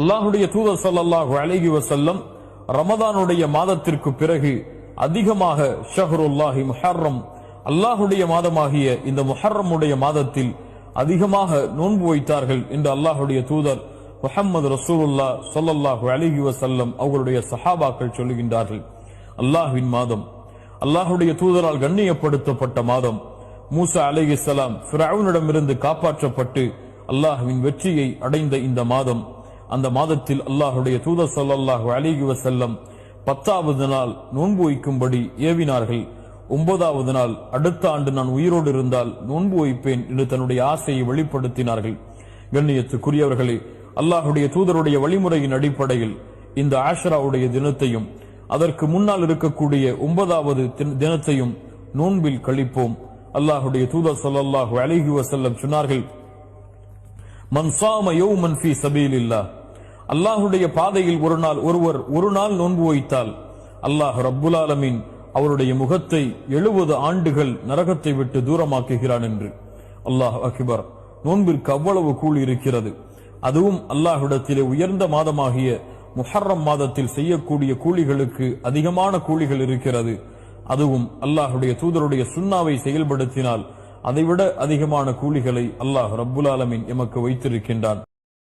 அல்லாஹுடைய தூதர் சல்லாஹு அலஹி வசல்லம் ரமதானுடைய மாதத்திற்கு பிறகு அதிகமாக ஷஹ்ருல்லாஹி முஹர்ரம் அல்லாஹுடைய மாதமாகிய இந்த முஹர்ரமுடைய மாதத்தில் அதிகமாக நோன்பு வைத்தார்கள் என்று அல்லாஹுடைய தூதர் முஹம்மது ரசூலுல்லா சொல்லல்லாஹு அலிஹி வசல்லம் அவர்களுடைய சஹாபாக்கள் சொல்லுகின்றார்கள். அல்லாஹ்வின் மாதம் அல்லாஹுடைய தூதரால் கண்ணியப்படுத்தப்பட்ட மாதம். மூசா அலைஹிஸ்ஸலாம் ஃபிரவுனிடமிருந்து காப்பாற்றப்பட்டு அல்லாஹ்வின் வெற்றியை அடைந்த இந்த மாதம். அந்த மாதத்தில் அல்லாஹுடைய தூதர் ஸல்லல்லாஹு அலிகி வசல்லம் பத்தாவது நாள் நோன்பு வைக்கும்படி ஏவினார்கள். ஒன்பதாவது நாள் அடுத்த ஆண்டு நான் உயிரோடு இருந்தால் நோன்பு வைப்பேன் என்று தன்னுடைய ஆசையை வெளிப்படுத்தினார்கள். கண்ணியத்துக்குரியவர்களே அல்லாஹுடைய தூதருடைய வழிமுறையின் அடிப்படையில் இந்த ஆஷராவுடைய தினத்தையும் அதற்கு முன்னால் இருக்கக்கூடிய ஒன்பதாவது தினத்தையும் நோன்பில் கழிப்போம். அல்லாஹுடைய தூதர் ஸல்லல்லாஹு அலைஹி வசல்லம் சொன்னார்கள் மன் சாம யௌமன் சபீல் இல்லா அல்லாஹுடைய பாதையில் ஒரு நாள் ஒருவர் ஒரு நாள் நோன்பு வைத்தால் அல்லாஹ் ரப்புல் ஆலமின் அவருடைய முகத்தை எழுபது ஆண்டுகள் நரகத்தை விட்டு தூரமாக்குகிறான் என்று. அல்லாஹ் அக்பர் நோன்பிற்கு அவ்வளவு கூலி இருக்கிறது. அதுவும் அல்லாஹ்விடத்திலே உயர்ந்த மாதமாகிய முஹர்ரம் மாதத்தில் செய்யக்கூடிய கூலிகளுக்கு அதிகமான கூலிகள் இருக்கிறது. அதுவும் அல்லாஹுடைய தூதருடைய சுண்ணாவை செயல்படுத்தினால் அதைவிட அதிகமான கூலிகளை அல்லாஹ் ரப்புல் ஆலமின் எமக்கு வைத்திருக்கின்றான்.